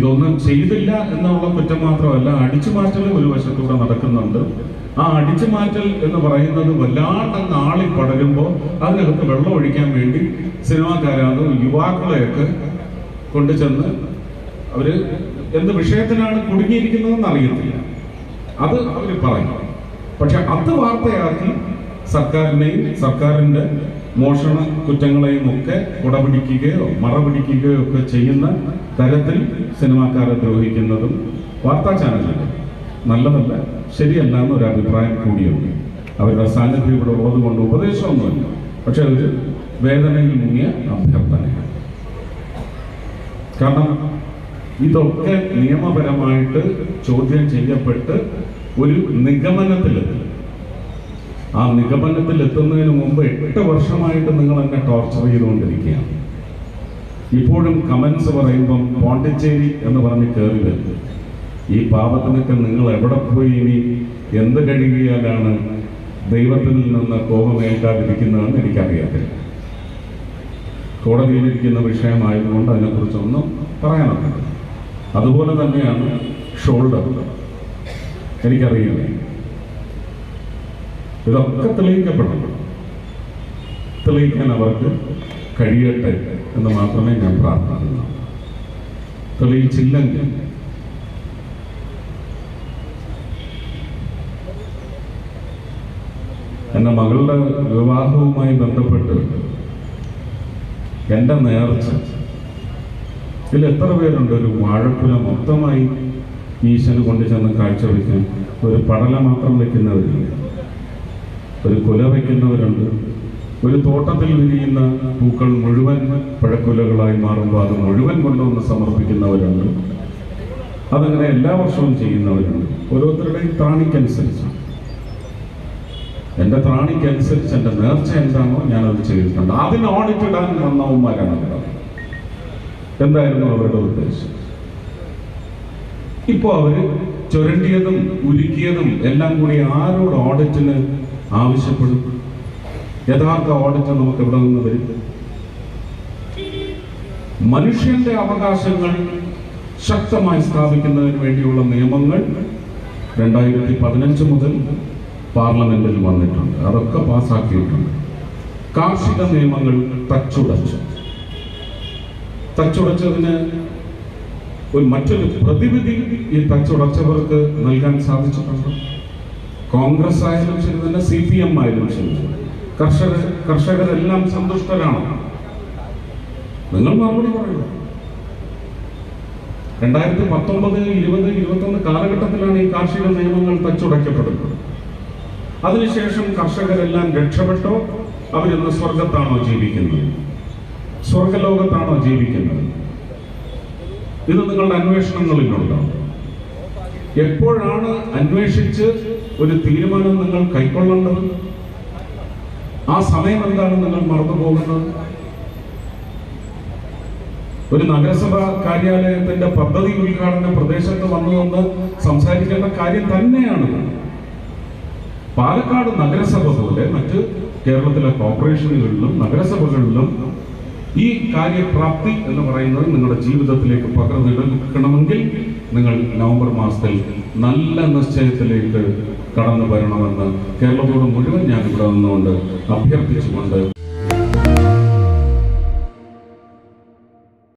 ഇതൊന്നും ചെയ്തില്ല എന്നുള്ള കുറ്റം മാത്രമല്ല അടിച്ചു മാറ്റലും ഒരു വശത്തൂടെ നടക്കുന്നുണ്ട്. ആ അടിച്ചു മാറ്റൽ എന്ന് പറയുന്നത് വല്ലാണ്ടങ്ങ് ആളി പടരുമ്പോൾ അതിനകത്ത് വെള്ളം ഒഴിക്കാൻ വേണ്ടി സിനിമാക്കാരാണ് യുവാക്കളെയൊക്കെ കൊണ്ടുചെന്ന് അവർ എന്ത് വിഷയത്തിനാണ് കുടുങ്ങിയിരിക്കുന്നതെന്ന് അറിയത്തില്ല. അത് അവർ പറയും. പക്ഷെ അത് വാർത്തയാക്കി സർക്കാരിനെയും സർക്കാരിന്റെ മോഷണ കുറ്റങ്ങളെയും ഒക്കെ കുടപിടിക്കുകയോ മറപിടിക്കുകയോ ഒക്കെ ചെയ്യുന്ന തരത്തിൽ സിനിമാക്കാരെ ദ്രോഹിക്കുന്നതും വാർത്താ ചാനലുകൾ നല്ലതല്ല. ശരിയല്ല എന്നൊരു അഭിപ്രായം കൂടിയുണ്ട്. അവരുടെ സാന്നിധ്യം ഇവിടെ ഉള്ളത് കൊണ്ട് ഉപദേശമൊന്നുമില്ല. പക്ഷെ ഒരു വേദനയിൽ മുങ്ങിയ അഭ്യർത്ഥനയാണ്. കാരണം ഇതൊക്കെ നിയമപരമായിട്ട് ചോദ്യം ചെയ്യപ്പെട്ട് ഒരു നിഗമനത്തിലെത്തും. ആ നിഗമനത്തിൽ എത്തുന്നതിന് മുമ്പ് എട്ട് വർഷമായിട്ട് നിങ്ങൾ എന്നെ ടോർച്ചർ ചെയ്തുകൊണ്ടിരിക്കുകയാണ്. ഇപ്പോഴും കമൻസ് പറയുമ്പം പോണ്ടിച്ചേരി എന്ന് പറഞ്ഞ് കയറി വരുന്നത് ഈ പാപത്തിനൊക്കെ നിങ്ങൾ എവിടെ പോയി ഇനി? എന്ത് കഴിയുകയാലാണ് ദൈവത്തിൽ നിന്ന് കോപമേൽക്കാതിരിക്കുന്നതെന്ന് എനിക്കറിയത്തില്ല. കോടതിയിലിരിക്കുന്ന വിഷയമായതുകൊണ്ട് അതിനെക്കുറിച്ചൊന്നും പറയാനൊക്കെ അതുപോലെ തന്നെയാണ് ഷോൾഡർ എനിക്കറിയില്ല. ഇതൊക്കെ തെളിയിക്കപ്പെടണം. തെളിയിക്കാൻ അവർക്ക് കഴിയട്ടെ എന്ന് മാത്രമേ ഞാൻ പ്രാർത്ഥിക്കുന്നു. തെളിയിച്ചില്ലെങ്കിൽ എന്റെ മകളുടെ വിവാഹവുമായി ബന്ധപ്പെട്ട് എന്റെ നേർച്ച. ഇതിൽ എത്ര പേരുണ്ട്? ഒരു വാഴക്കുല മൊത്തമായി ഈശന് കൊണ്ടുചെന്ന് കാഴ്ചവെക്കാൻ ഒരു പടല മാത്രം വെക്കുന്നവരില്ല? ഒരു കുല വയ്ക്കുന്നവരുണ്ട്. ഒരു തോട്ടത്തിൽ വിരിയുന്ന പൂക്കൾ മുഴുവൻ പഴക്കുലകളായി മാറുമ്പോൾ അത് മുഴുവൻ കൊണ്ടുവന്ന് സമർപ്പിക്കുന്നവരുണ്ട്. അതങ്ങനെ എല്ലാ വർഷവും ചെയ്യുന്നവരുണ്ട്. ഓരോരുത്തരുടെയും ത്രാണിക്കനുസരിച്ച് എന്റെ ത്രാണിക്കനുസരിച്ച് എന്റെ നേർച്ച എന്താണോ ഞാനത് ചെയ്തിട്ടുണ്ട്. അതിന് ഓഡിറ്റ് ഇടാൻ വന്നവന്മാരാണ് എന്തായിരുന്നു അവരുടെ ഉദ്ദേശം? ഇപ്പോ അവർ ചുരണ്ടിയതും ഉരുക്കിയതും എല്ലാം കൂടി ആരോട് ഓഡിറ്റിന് ആവശ്യപ്പെടും. യഥാർത്ഥ ഓഡിറ്റ് നമുക്ക് എവിടെ നിന്ന് വരും? മനുഷ്യന്റെ അവകാശങ്ങൾ ശക്തമായി സ്ഥാപിക്കുന്നതിന് വേണ്ടിയുള്ള നിയമങ്ങൾ രണ്ടായിരത്തി പതിനഞ്ച് മുതൽ പാർലമെന്റിൽ വന്നിട്ടുണ്ട്. അതൊക്കെ പാസ്സാക്കിയിട്ടുണ്ട്. കാർഷിക നിയമങ്ങൾ തച്ചുടച്ചു. തച്ചുടച്ചതിന് ഒരു മറ്റൊരു പ്രതിവിധി ഈ തച്ചുടച്ചവർക്ക് നൽകാൻ സാധിച്ചിട്ടുണ്ട്. കോൺഗ്രസ് ആയാലും ശരി സി പി എം ആയാലും ശരി. കർഷക കർഷകരെല്ലാം സന്തുഷ്ടരാണ്. നിങ്ങൾ മറുപടി പറയുക. രണ്ടായിരത്തി പത്തൊമ്പത് ഇരുപത് ഇരുപത്തൊന്ന് കാലഘട്ടത്തിലാണ് ഈ കാർഷിക നിയമങ്ങൾ തച്ചുടയ്ക്കപ്പെടുന്നത്. അതിനുശേഷം കർഷകരെല്ലാം രക്ഷപ്പെട്ടോ അവരിന്ന് സ്വർഗത്താണോ ജീവിക്കുന്നത്? സ്വർഗലോകത്താണോ ജീവിക്കുന്നത്? ഇത് നിങ്ങളുടെ അന്വേഷണങ്ങളിലുണ്ടോ? എപ്പോഴാണ് അന്വേഷിച്ച് ഒരു തീരുമാനം നിങ്ങൾ കൈക്കൊള്ളേണ്ടത്? ആ സമയം എന്താണ് നിങ്ങൾ മറന്നു പോകുന്നത്? ഒരു നഗരസഭ കാര്യാലയത്തിന്റെ പദ്ധതി ഉദ്ഘാടന പ്രദേശത്ത് വന്നു വന്ന് സംസാരിക്കേണ്ട കാര്യം തന്നെയാണ്. പാലക്കാട് നഗരസഭ പോലെ മറ്റ് കേരളത്തിലെ കോർപ്പറേഷനുകളിലും നഗരസഭകളിലും ഈ കാര്യപ്രാപ്തി എന്ന് പറയുന്നത് നിങ്ങളുടെ ജീവിതത്തിലേക്ക് പകർന്നെടുക്കണമെങ്കിൽ നിങ്ങൾ നവംബർ മാസത്തിൽ നല്ല നിശ്ചയത്തിലേക്ക് കടന്നു വരണമെന്ന് കേരളത്തോട് മുഴുവൻ ഞാൻ ഇവിടെ നിന്നുകൊണ്ട് അഭ്യർത്ഥിച്ചുകൊണ്ട്